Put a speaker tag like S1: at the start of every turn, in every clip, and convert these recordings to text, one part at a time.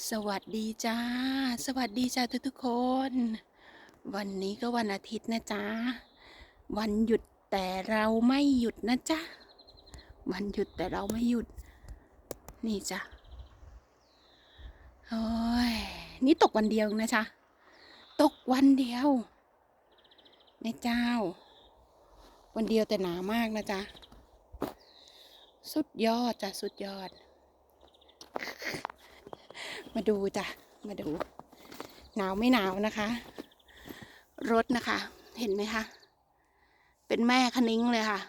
S1: สวัสดีจ้า สวัสดีจ้าทุกทุกคน วันนี้ก็วันอาทิตย์นะจ๊ะ วันหยุดแต่เราไม่หยุดนะจ๊ะ วันหยุดแต่เราไม่หยุด นี่จ้ะ โอ้ย นี่ตกวันเดียวนะจ๊ะ ตกวันเดียวแม่เจ้า วันเดียวแต่หนามากนะจ๊ะ สุดยอดจ้ะ สุดยอด มาดูจ้ะ มาดู หนาวไม่หนาวนะคะ รถนะคะ เห็นไหมคะ เป็นแม่คณิ้งเลยค่ะ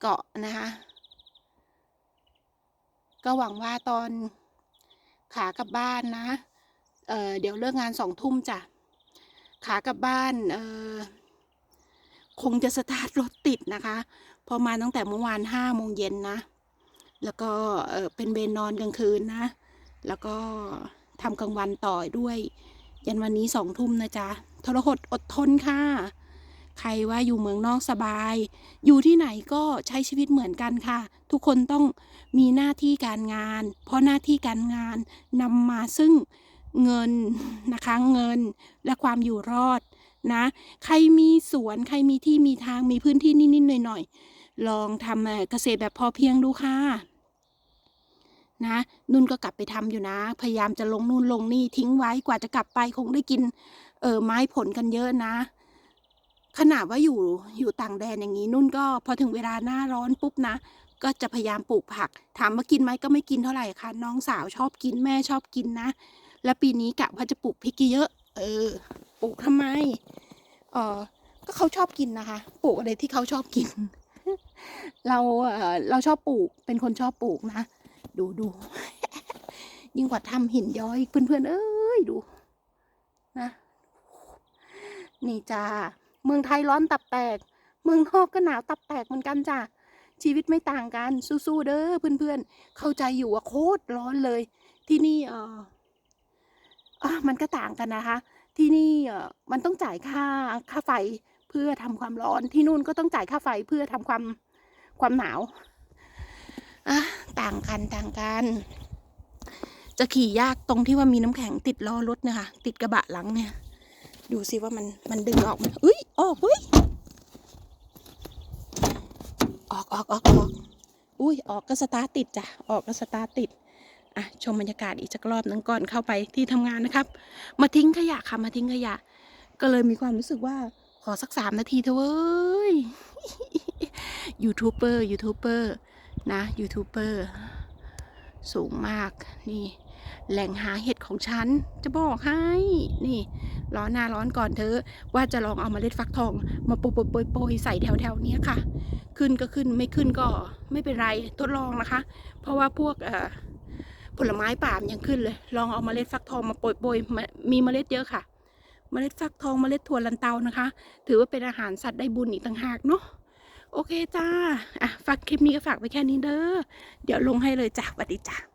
S1: เกาะนะคะ ก็หวังว่าตอนขากลับบ้านนะเเดี๋ยวเลิกงานสองทุ่มจ้ะ ขากลับบ้านคงจะสตาร์ทรถติดนะคะ พอมาตั้งแต่เมื่อวานห้าโมงเย็นนะ แล้วก็เออเป็นเวรนอนกลางคืนนะ แล้วก็ทำกลางวันต่อด้วย ยันวันนี้สองทุ่มนะจ๊ะทรหดอดทนค่ะ ใครว่าอยู่เมืองนอกสบาย อยู่ที่ไหนก็ใช้ชีวิตเหมือนกันค่ะ ทุกคนต้องมีหน้าที่การงาน เพราะหน้าที่การงานนำมาซึ่งเงินนะคะเงินและความอยู่รอดนะ ใครมีสวนใครมีที่มีทางมีพื้นที่นิดๆหน่อยๆลองทำเอ่อเกษตรแบบพอเพียงดูค่ะ นะนุ่นก็กลับไปทำอยู่นะ พยายามจะลงนู่นลงนี่ทิ้งไว้กว่าจะกลับไปคงได้กิน เออไม้ผลกันเยอะนะ ขนาดว่าอยู่อยู่ต่างแดนอย่างนี้นุ่นก็พอถึงเวลาหน้าร้อนปุ๊บนะ ก็จะพยายามปลูกผัก ถามว่ากินไหมก็ไม่กินเท่าไหร่ค่ะน้องสาวชอบกินแม่ชอบกินนะ แล้วปีนี้กะว่าจะปลูกพริกเยอะ เออ ปลูกทำไมเออก็เขาชอบกินนะคะ ปลูกอะไรที่เขาชอบกิน เราเออเราชอบปลูกเป็นคนชอบปลูกนะ ดูดู ยิ่งกว่าทำหินย้อยเพื่อนๆเอ้ยดูนะนี่จ้าเมืองไทยร้อนตับแตก เมืองนอกก็หนาวตับแตกเหมือนกันจ้าชีวิตไม่ต่างกัน สู้ๆเด้อเพื่อนๆ เข้าใจอยู่ว่าโคตรร้อนเลย ที่นี่เอออะมันก็ต่างกันนะคะ ที่นี่เออมันต้องจ่ายค่าค่าไฟเพื่อทำความร้อนที่นู่นก็ต้องจ่ายค่าไฟเพื่อทำความความหนาว อะต่างกันต่างกัน จะขี่ยากตรงที่ว่ามีน้ำแข็งติดล้อรถเนี่ยค่ะติดกระบะหลังเนี่ย ดูสิว่ามันมันดึงออกไหมอุ้ยออกเฮ้ยออกออกออกออกอุ้ยออกก็สตาร์ติดจ้ะออกก็สตาร์ติดอะชมบรรยากาศอีกสักรอบหนึงก่อนเข้าไปที่ทำงานนะครับ มาทิ้งขยะค่ะมาทิ้งขยะ ก็เลยมีความรู้สึกว่าขอสักสามนาทีเถอะเว้ยยูทูบเบอร์ยูทูบเบอร์ นะยูทูบเบอร์สูงมากนี่แหล่งหาเห็ดของฉัน จะบอกให้ นี่ ร้อนหน้าร้อนก่อนเธอ ว่าจะลองเอามาเล็ดฟักทอง มาโปรยโปรยโปรยใส่แถวแถวๆนี้ค่ะ ขึ้นก็ขึ้นไม่ขึ้นก็ไม่เป็นไรทดลองนะคะ เพราะว่าพวกผลไม้ป่ามยังขึ้นเลย ลองเอามาเล็ดฟักทองมาโปรยโปรยมามีเมล็ดเยอะค่ะ เมล็ดฟักทองเมล็ดถั่วลันเตานะคะ ถือว่าเป็นอาหารสัตว์ได้บุญอีกต่างหากเนาะ โอเคจ้า อะฝากคลิปนี้ก็ฝากไว้แค่นี้เด้อ เดี๋ยวลงให้เลยจ้าสวัสดีจ้า